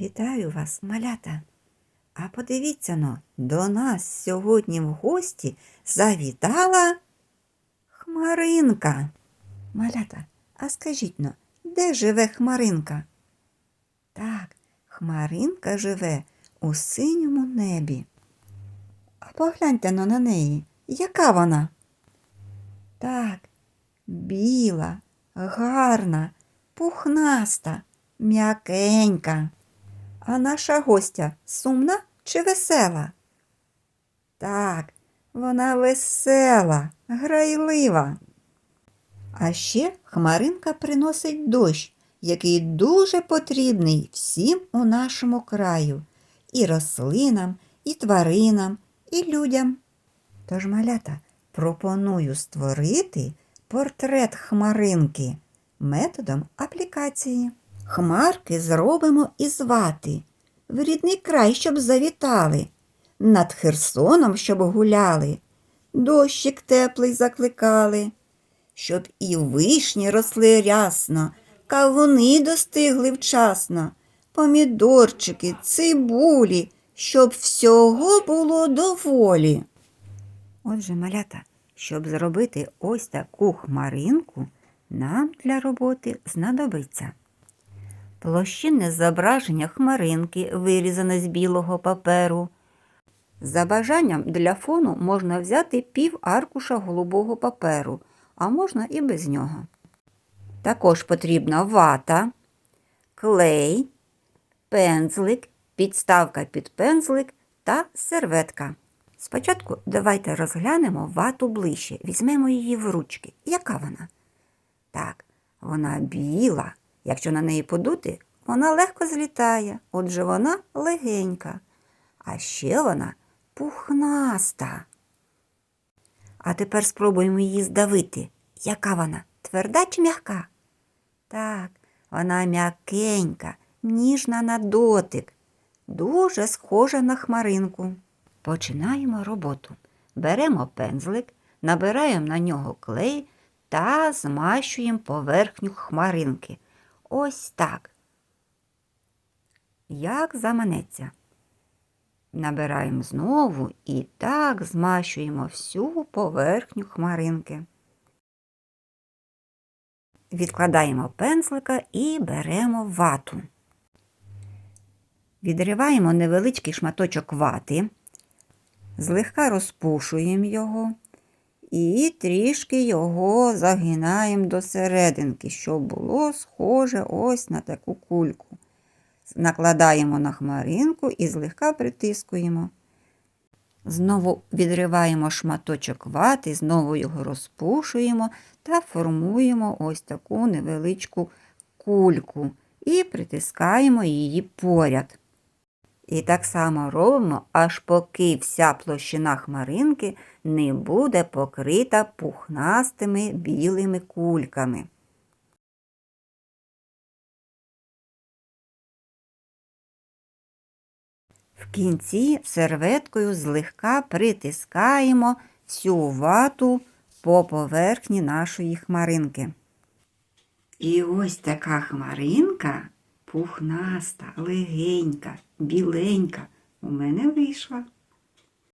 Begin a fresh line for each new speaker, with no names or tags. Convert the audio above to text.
Вітаю вас, малята. А подивіться но, до нас сьогодні в гості завітала Хмаринка. Малята, а скажіть но, де живе Хмаринка? Так, Хмаринка живе у синьому небі. А погляньте но на неї, яка вона? Так, біла, гарна, пухнаста, м'якенька. А наша гостя сумна чи весела? Так, вона весела, грайлива. А ще хмаринка приносить дощ, який дуже потрібний всім у нашому краю, і рослинам, і тваринам, і людям. Тож, малята, пропоную створити портрет хмаринки методом аплікації. Хмарки зробимо із вати, в рідний край, щоб завітали, над Херсоном, щоб гуляли, дощик теплий закликали, щоб і вишні росли рясно, кавуни достигли вчасно, помідорчики, цибулі, щоб всього було доволі. Отже, малята, щоб зробити ось таку хмаринку, нам для роботи знадобиться площинне зображення хмаринки, вирізане з білого паперу. За бажанням для фону можна взяти пів аркуша голубого паперу, а можна і без нього. Також потрібна вата, клей, пензлик, підставка під пензлик та серветка. Спочатку давайте розглянемо вату ближче, візьмемо її в ручки. Яка вона? Так, вона біла. Якщо на неї подути, вона легко злітає, отже вона легенька. А ще вона пухнаста. А тепер спробуємо її здавити. Яка вона? Тверда чи м'яка? Так, вона м'якенька, ніжна на дотик, дуже схожа на хмаринку. Починаємо роботу. Беремо пензлик, набираємо на нього клей та змащуємо поверхню хмаринки. Ось так. Як заманеться. Набираємо знову і так змащуємо всю поверхню хмаринки. Відкладаємо пензлика і беремо вату. Відриваємо невеличкий шматочок вати, злегка розпушуємо його і трішки його загинаємо до серединки, щоб було схоже ось на таку кульку. Накладаємо на хмаринку і злегка притискуємо. Знову відриваємо шматочок вати, знову його розпушуємо та формуємо ось таку невеличку кульку і притискаємо її поряд. І так само робимо, аж поки вся площина хмаринки не буде покрита пухнастими білими кульками. В кінці серветкою злегка притискаємо всю вату по поверхні нашої хмаринки. І ось така хмаринка пухнаста, легенька, біленька у мене вийшла.